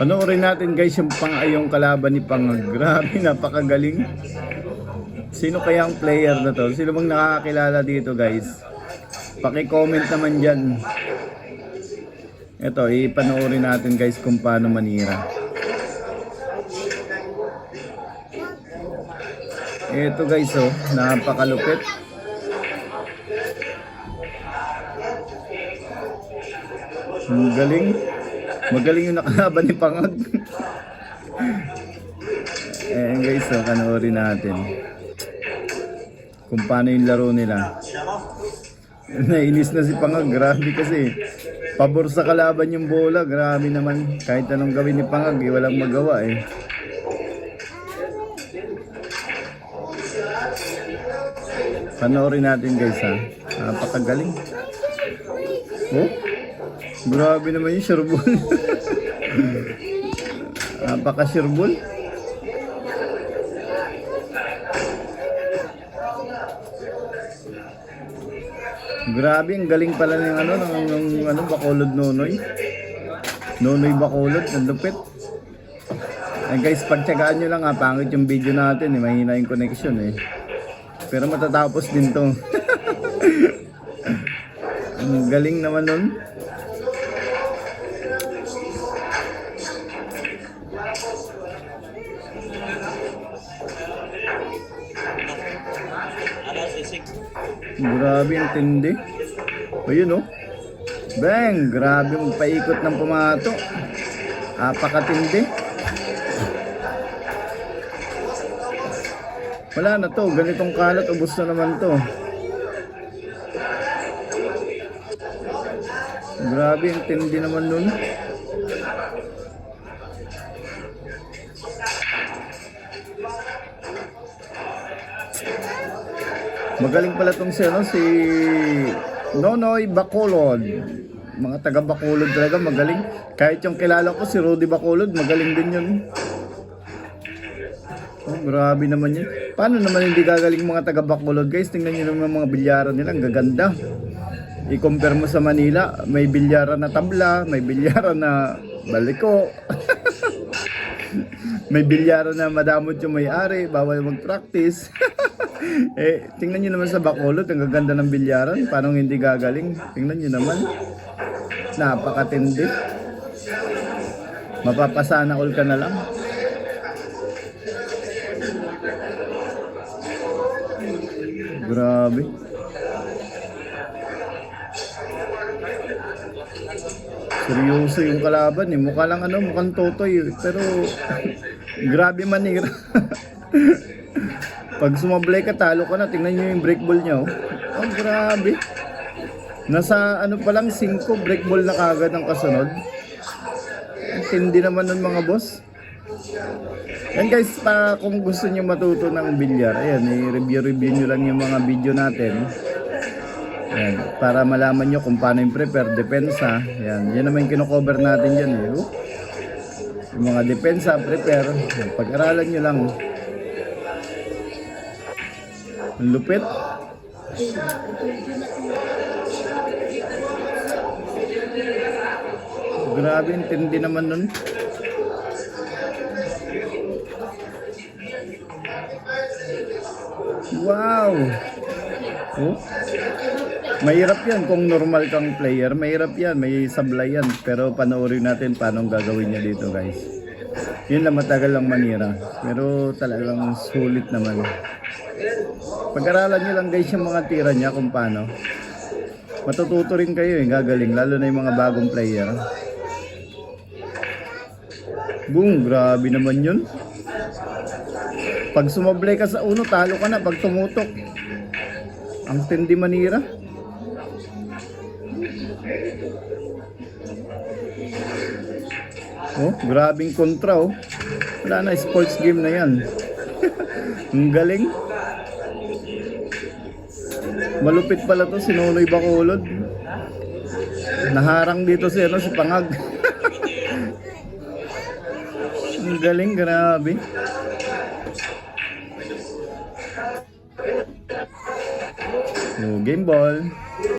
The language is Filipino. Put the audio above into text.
Panoorin natin guys yung pang yung kalaban ni Pangag. Grabe, napakagaling. Sino kaya ang player na to? Sino bang nakakakilala dito guys? Paki-comment naman dyan. Ito, ipanoorin natin guys kung paano manira. Ito guys oh, napakalupit. Ang galing. Magaling yung nakalaban ni Pangag. eh guys, so, panoorin natin. Kung paano yung laro nila. Nainis na si Pangag. Grabe kasi. Pabor sa kalaban yung bola. Grabe naman. Kahit anong gawin ni Pangag, eh, walang magawa eh. Panoorin natin guys ha. Napakagaling. Oh? Grabe naman yung sherbol. Napaka sherbol. Grabe, ang galing pala ng ano, ng, ng ano, Bacolod Nonoy. Nonoy Bacolod, ang lupit. Ay guys, pagtsagaan nyo lang ha, pangit yung video natin eh, mahina yung connection eh. Pero matatapos din to. ang galing naman nun. Grabe ang tindi. Ayun oh. Bang! Grabe ang paikot ng pumato. Apakatindi. Wala na to. Ganitong kalat. Ubus na naman to. Grabe ang tindi naman nun. Magaling pala tong si, ano, si Nonoy Bacolod. Mga taga Bacolod talaga magaling. Kahit yung kilala ko si Rudy Bacolod, magaling din yun. Oh, grabe naman yun. Paano naman hindi gagaling mga taga Bacolod guys? Tingnan nyo naman mga bilyaran nila, ang gaganda. I-compare mo sa Manila, may bilyaran na tabla, may bilyaran na baliko. may bilyaran na madamot yung may-ari, bawal mag-practice. eh, tingnan nyo naman sa Bacolod, ang gaganda ng bilyaran. Paano hindi gagaling? Tingnan nyo naman. Napakatindi. Mapapasana all ka na lang. Grabe. Seryoso yung kalaban eh. Mukha lang ano, mukhang totoy eh. Pero grabe manira. Pag sumablay ka, talo ka na. Tingnan nyo yung break ball niya oh. Oh, grabe. Nasa ano pa lang, 5 break ball na kagad ang kasunod. Tindi naman nun mga boss. Yan guys, pa, kung gusto niyo matuto ng bilyar, ayan, i-review-review nyo lang yung mga video natin. Ayan, para malaman nyo kung paano yung prepare, depensa. Ayan, yan naman yung kinocover natin dyan eh. Oh. Yung mga depensa, prepare, pag-aralan nyo lang. Ang lupit. Grabe, ang tindi naman nun. Wow! Oh. Mahirap yan kung normal kang player. Mahirap yan. May sablay yan. Pero panoorin natin paano gagawin niya dito guys. Yun lang matagal lang manira. Pero talagang sulit naman. Pag-aralan nyo lang guys yung mga tira niya kung paano. Matututo rin kayo eh. Gagaling. Lalo na yung mga bagong player. Boom! Grabe naman yun. Pag sumablay ka sa uno, talo ka na. Pag tumutok, ang tindi manira. Oh, grabing kontra oh. Wala na, sports game na yan. ang galing. Malupit pala to, si Nonoy Bacolod. Naharang dito si, ano, si Pangag. ang galing, grabe. Oh, game ball.